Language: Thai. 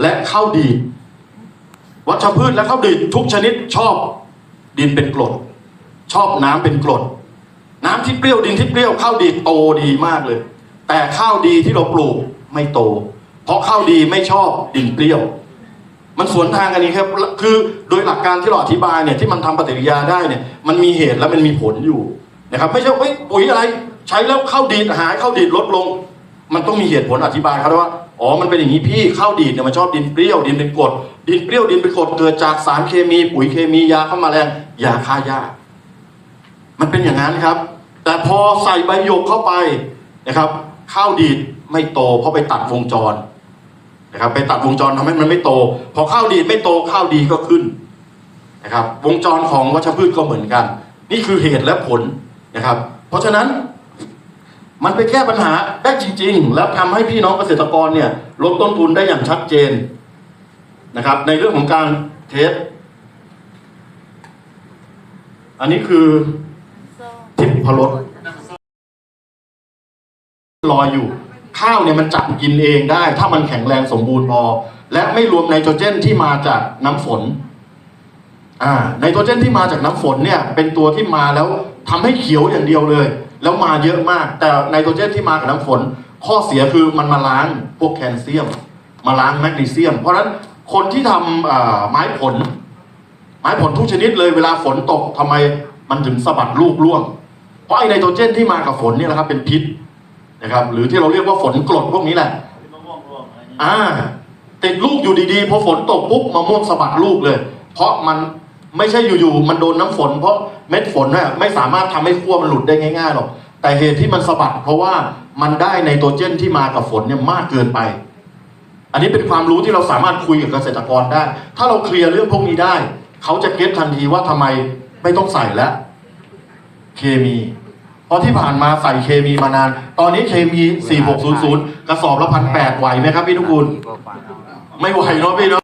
และข้าวดีวัชพืชและข้าวดีทุกชนิดชอบดินเป็นกรดชอบน้ำเป็นกรดน้ำที่เปรี้ยวดินที่เปรี้ยวข้าวดีโตดีมากเลย แต่ข้าวดีที่เราปลูกไม่โต เพราะข้าวดีไม่ชอบดินเปรี้ยว มันสวนทางกันนี้ครับคือโดยหลักการที่เราอธิบายเนี่ยที่มันทำปฏิกิริยาได้เนี่ยมันมีเหตุและมันมีผลอยู่นะครับไม่ใช่เฮ้ยปุ๋ยอะไร ใช้แล้วข้าวดีหายข้าวดีลดลง มันต้องมีเหตุผลอธิบายครับว่า อ๋อ มันเป็นอย่างนี้พี่ข้าวดีดเนี่ยมันชอบดินเปรี้ยวดินเป็นกรดดินเปรี้ยวดินเป็นกรดเกิดจากสารเคมี ปุ๋ยเคมียาฆ่าแมลงยาฆ่าหญ้ามันเป็นอย่างนั้นครับ แต่พอใส่ใบหยกเข้าไปนะครับ ข้าวดีดไม่โต เพราะไปตัดวงจรนะครับ ไปตัดวงจรทำให้มันไม่โต พอข้าวดีดไม่โตข้าวดีก็ขึ้นนะครับ วงจรของวัชพืชก็เหมือนกัน นี่คือเหตุและผลนะครับ เพราะฉะนั้น มันไปแก้ปัญหาได้จริง ๆ แล้วทำให้พี่น้องเกษตรกรเนี่ยลดต้นทุนได้อย่างชัดเจนนะครับ ในเรื่องของการเทสอันนี้คือทิพพรสลอยอยู่ ข้าวเนี่ยมันจับกินเองได้ ถ้ามันแข็งแรงสมบูรณ์พอและไม่รวมไนโตรเจนที่มาจากน้ำฝน อ่าไนโตรเจนที่มาจากน้ำฝนเนี่ยเป็นตัวที่มาแล้วทำให้เขียวอย่างเดียวเลย แล้วมาเยอะมาก แต่ไนโตรเจนที่มากับน้ำฝน ข้อเสียคือมันมาล้างพวกแคลเซียม มาล้างแมกนีเซียม เพราะฉะนั้นคนที่ทำอ่าไม้ผล ไม้ผลทุกชนิดเลยเวลาฝนตกทำไมมันถึงสะบัดลูกร่วง เพราะไอไนโตรเจนที่มากับฝนเนี่ยนะครับเป็นพิษนะครับหรือที่เราเรียกว่าฝนกรดพวกนี้แหละอ่างเงี้ยอ่าติดลูกอยู่ดีๆพอฝนตกปุ๊บมะม่วงสะบัดลูกเลย เพราะมัน ไม่ใช่อยู่ๆมันโดนน้ำฝน เพราะเม็ดฝนน่ะไม่สามารถทำให้ขั้วมันหลุดได้ง่ายๆหรอกแต่เหตุที่มันสะบัด เพราะว่ามันได้ไนโตรเจนที่มากับฝนเนี่ยมากเกินไป อันนี้เป็นความรู้ที่เราสามารถคุยกับเกษตรกรได้ ถ้าเราเคลียร์เรื่องพวกนี้ได้ เขาจะเก็ตทันทีว่าทำไมไม่ต้องใส่แล้วเคมีเพราะที่ผ่านมาใส่เคมีมานาน ตอนนี้เคมี 4600 กระสอบละพันแปดไหวไหมครับพี่ทุกคุณ ไม่ไหวเนาะพี่เนาะ